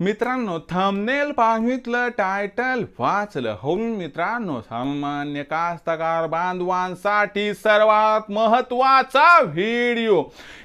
मित्रांनो thumbnail पाहितलं title वाचलं. होऊन मित्रांनो सामान्य कास्तकार बांधवांसाठी सर्वात महत्त्वाचा व्हिडिओ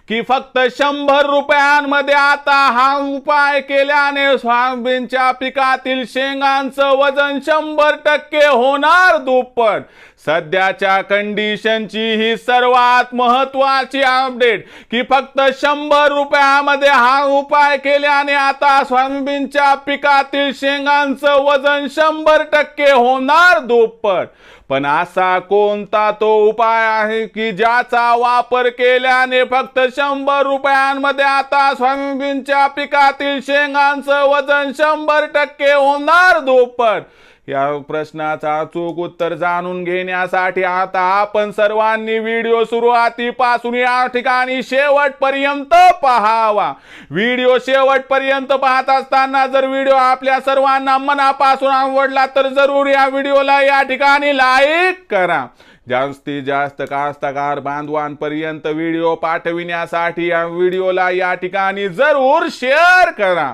की फक्त शंभर रुपयांमध्ये आता हा उपाय केल्याने सोयाबीनच्या पिकातील शेंगांचं वजन शंभर टक्के होणार दुप्पट. सध्याच्या कंडिशनची ही सर्वात महत्वाची अपडेट की फक्त शंभर रुपयामध्ये हा उपाय केल्याने आता सोयाबीनच्या पिकातील शेंगांचं वजन शंभर टक्के होणार दुप्पट. पण असा कोणता तो उपाय आहे की ज्याचा वापर केल्याने फक्त शंभर रुपयांमध्ये आता सोयाबीनच्या पिकातील शेंगांचं वजन शंभर टक्के होणार दुप्पट? या प्रश्नाचा अचूक उत्तर जाणून घेण्यासाठी आता आपण सर्वांनी व्हिडिओ सुरुवातीपासून या ठिकाणी शेवटपर्यंत पहावा. व्हिडिओ शेवटपर्यंत पाहत असताना जर व्हिडिओ आपल्या सर्वांना मनापासून आवडला तर जरूर या व्हिडिओला या ठिकाणी लाईक करा. जास्तीत जास्त कास्तकार बांधवांपर्यंत व्हिडिओ पाठविण्यासाठी या व्हिडिओला या ठिकाणी जरूर शेअर करा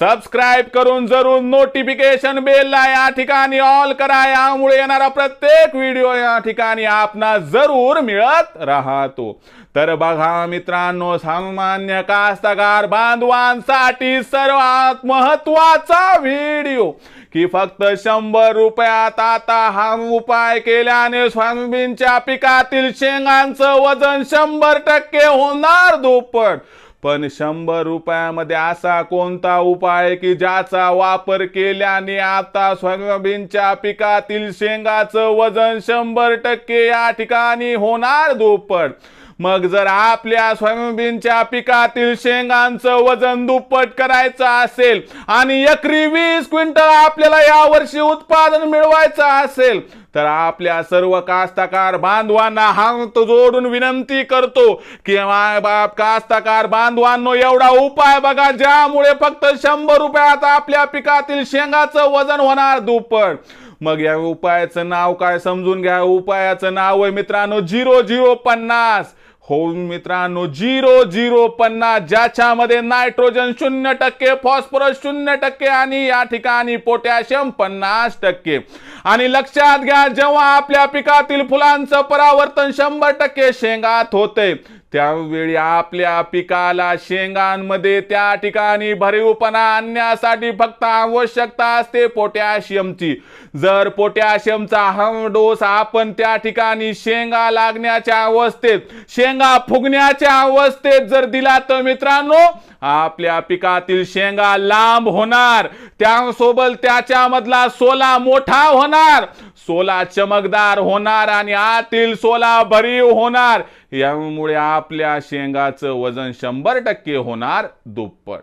सबस्क्राईब करून जरूर नोटिफिकेशन बेलला या ठिकाणी ऑल करा यामुळे येणारा प्रत्येक व्हिडिओ या ठिकाणी आपणास जरूर मिळत राहतो तर बघा मित्रांनो सामान्य कास्तकार बांधवांसाठी सर्वात महत्त्वाचा व्हिडिओ की फक्त शंभर रुपयात आता हा उपाय केल्याने सोयाबीनच्या पिकातील शेंगांचं वजन शंभर टक्के होणार दुप्पट. पण शंभर रुपयामध्ये असा कोणता उपाय की ज्याचा वापर केल्याने आता सोयाबीनच्या पिकातील शेंगाचं वजन शंभर टक्के या ठिकाणी होणार दुप्पट? मग जर आपल्या सोयाबीनच्या पिकातील शेंगांचं वजन दुप्पट करायचं असेल आणि एकरी वीस क्विंटल आपल्याला यावर्षी उत्पादन मिळवायचं असेल तर आपल्या सर्व कास्तकार बांधवांना हात जोडून विनंती करतो की बाप कास्तकार बांधवांनो एवढा उपाय बघा ज्यामुळे फक्त शंभर रुपयात आपल्या पिकातील शेंगाचं वजन होणार दुप्पट. मग या उपायाचं नाव काय समजून घ्या. उपायाचं नाव आहे मित्रांनो झिरो झिरो पन्नास. हो मित्रांनो झिरो झिरो पन्नास. ज्याच्यामध्ये नायट्रोजन शून्य टक्के फॉस्फरस शून्य टक्के आणि या ठिकाणी पोटॅशियम पन्नास टक्के. आणि लक्षात घ्या जेव्हा आपल्या पिकातील फुलांचं परावर्तन शंभर टक्के शेंगात होते त्यावेळी आपल्या पिकाला शेंगांमध्ये त्या ठिकाणी भरीवपणा आणण्यासाठी फक्त आवश्यकता असते पोटॅशियमची. जर पोटॅशियमचा हा डोस आपण त्या ठिकाणी शेंगा लागण्याच्या अवस्थेत शेंगा फुगण्याच्या अवस्थेत जर दिला तर मित्रांनो आपल्या पिकातील शेंगा लांब होणार. त्यासोबत त्याच्यामधला सोला मोठा होणार. सोला चमकदार होणार आणि आतील सोला भरीव होणार. यामुळे आपल्या शेंगाचं वजन शंभर टक्के होणार दुप्पट.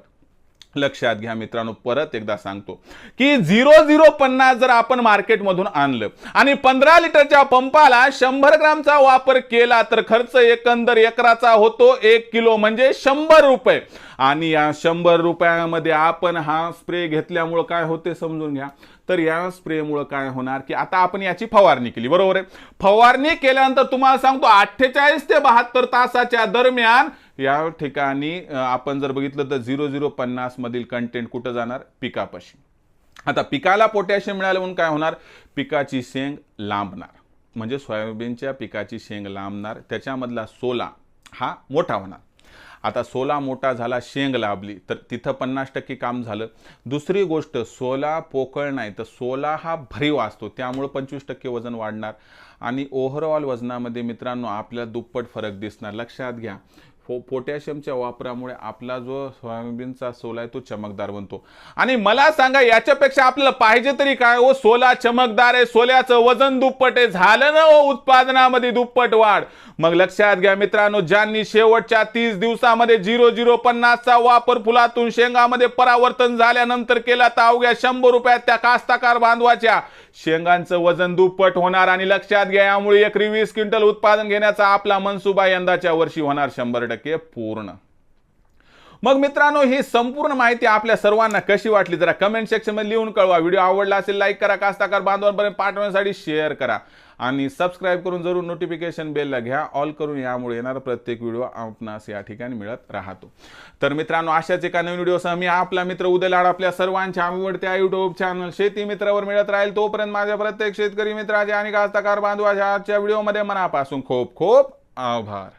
लक्षात घ्या मित्रांनो परत एकदा सांगतो की झिरो झिरो पन्नास जर आपण मार्केटमधून आणलं आणि पंधरा लिटरच्या पंपाला शंभर ग्रामचा वापर केला तर खर्च एकंदर एकराचा होतो एक किलो म्हणजे शंभर रुपये. आणि या शंभर रुपयामध्ये आपण हा स्प्रे घेतल्यामुळं काय होते समजून घ्या. तर या स्प्रेमुळं काय होणार की आता आपण याची फवारणी केली बरोबर आहे? फवारणी केल्यानंतर तुम्हाला सांगतो अठ्ठेचाळीस ते बहात्तर तासाच्या दरम्यान या ठिकाणी आपण जर बघितलं तर झिरो झिरो पन्नासमधील कंटेंट कुठं जाणार? पिकापाशी. आता पिकाला पोटॅशियम मिळालं म्हणून काय होणार? पिकाची शेंग लांबणार. म्हणजे सोयाबीनच्या पिकाची शेंग लांबणार. त्याच्यामधला सोला हा मोठा होणार. आता सोला मोठा झाला शेंग लाभली तर तिथं पन्नास टक्के काम झालं. दुसरी गोष्ट सोला पोकळ नाही तर सोला हा भरीव असतो. त्यामुळं पंचवीस टक्के वजन वाढणार. आणि ओव्हरऑल वजनामध्ये मित्रांनो आपल्याला दुप्पट फरक दिसणार. लक्षात घ्या. फो पोटॅशियमच्या वापरामुळे आपला जो सोयाबीनचा सोला आहे तो चमकदार बनतो. आणि मला सांगा याच्यापेक्षा आपल्याला पाहिजे तरी काय? हो सोला चमकदार आहे सोल्याचं वजन दुप्पट आहे. झालं ना हो उत्पादनामध्ये दुप्पट वाढ. मग लक्षात घ्या मित्रांनो ज्यांनी शेवटच्या तीस दिवसामध्ये झिरो झिरो पन्नासचा वापर फुलातून शेंगामध्ये परावर्तन झाल्यानंतर केला तर अवघ्या शंभर रुपयात त्या कास्ताकार बांधवाच्या. शेंगांचं वजन दुप्पट होणार आणि लक्षात घ्या यामुळे एकरी वीस क्विंटल उत्पादन घेण्याचा आपला मनसुबा यंदाच्या वर्षी होणार शंभर टक्के पूर्ण. मग मित्रांनो ही संपूर्ण माहिती आपल्या सर्वांना कशी वाटली? जरा कमेंट सेक्शनमध्ये लिहून कळवा. व्हिडिओ आवडला असेल लाईक करा. कास्ताकार बांधवांपर्यंत पाठवण्यासाठी शेअर करा. आणि सबस्क्राईब करून जरूर नोटिफिकेशन बेलला घ्या. ऑल करून यामुळे येणारा प्रत्येक व्हिडिओ आपणास या ठिकाणी मिळत राहतो. तर मित्रांनो अशाच एका नवीन व्हिडिओसह मी आपला मित्र उदय लाड आपल्या सर्वांच्या आवडत्या युट्यूब चॅनल शेती मित्रावर मिळत राहील. तोपर्यंत माझ्या प्रत्येक शेतकरी मित्राचे आणि कास्ताकार बांधवाच्या आजच्या व्हिडिओमध्ये मनापासून खूप खूप आभार.